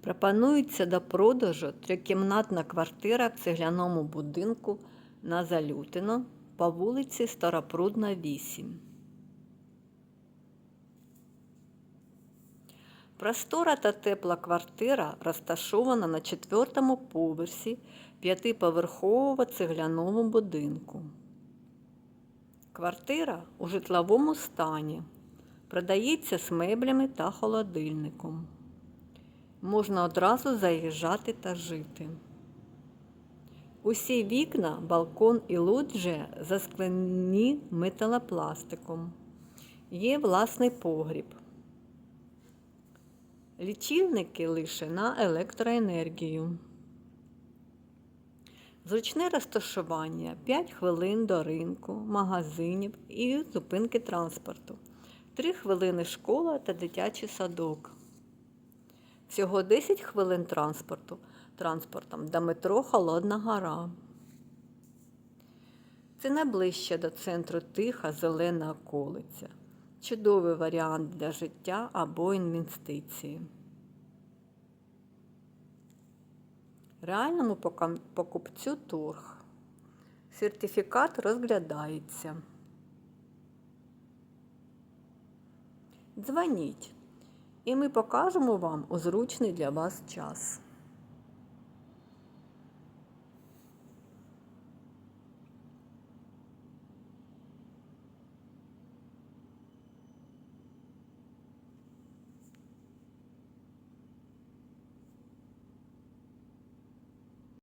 Пропонується до продажу трикімнатна квартира в цегляному будинку на Залютино по вулиці Старопрудна, 8. Простора та тепла квартира розташована на четвертому поверсі п'ятиповерхового цегляного будинку. Квартира у житловому стані. Продається з меблями та холодильником. Можна одразу заїжджати та жити. Усі вікна, балкон і лоджія засклені металопластиком. Є власний погріб. Лічильники лише на електроенергію. Зручне розташування 5 хвилин до ринку, магазинів і зупинки транспорту. 3 хвилини школа та дитячий садок. Всього 10 хвилин транспорту транспортом до метро Холодна Гора. Це найближче до центру тиха зелена околиця. Чудовий варіант для життя або інвестиції. Реальному покупцю торг. Сертифікат розглядається. Дзвоніть, і ми покажемо вам у зручний для вас час.